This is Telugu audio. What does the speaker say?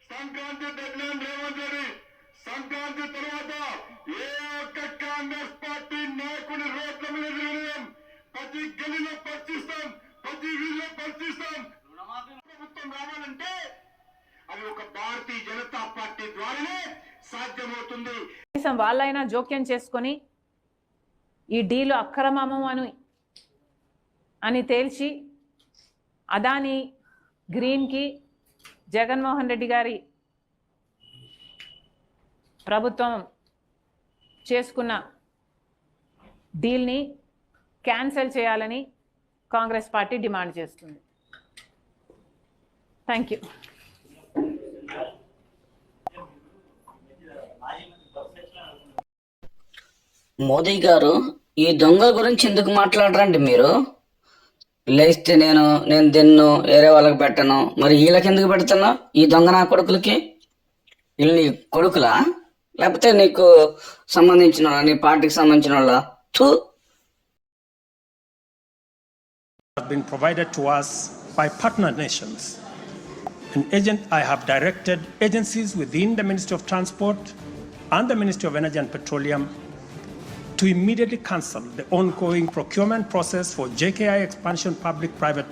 సంక్రాంతి డెడ్లైన్ రేవంత్ రెడ్డి. సంక్రాంతి తర్వాత ఏ ఒక్క కాంగ్రెస్ పార్టీ నాయకుడి రోడ్ల మీద నిర్ణయం ప్రతి గలిలో పరిచిస్తాం ప్రతి వీధిలో పరిచిస్తాం ప్రభుత్వం రావాలంటే అది ఒక భారతీయ జనతా పార్టీ ద్వారానే సాధ్యమవుతుంది. కనీసం వాళ్ళైనా జోక్యం చేసుకొని ఈ డీలు అక్రమము అని అని తేల్చి అదాని గ్రీన్కి జగన్మోహన్ రెడ్డి గారి ప్రభుత్వం చేసుకున్న డీల్ని క్యాన్సిల్ చేయాలని కాంగ్రెస్ పార్టీ డిమాండ్ చేస్తుంది. థ్యాంక్ యూ మోదీ గారు ఈ దొంగ గురించి ఎందుకు మాట్లాడరండి మీరు? లేస్తే నేను నేను తిన్ను వేరే వాళ్ళకి పెట్టను మరి వీళ్ళకి ఎందుకు పెడుతున్నా ఈ దొంగ నా కొడుకులకి వీళ్ళు నీ కొడుకులా లేకపోతే నీకు సంబంధించిన వాళ్ళ నీ పార్టీకి సంబంధించిన వాళ్ళ తూ have been provided to us by partner nations. An agent, I have directed agencies within the Ministry of Transport and the Ministry of Energy and Petroleum to immediately cancel the ongoing procurement process for JKI expansion public-private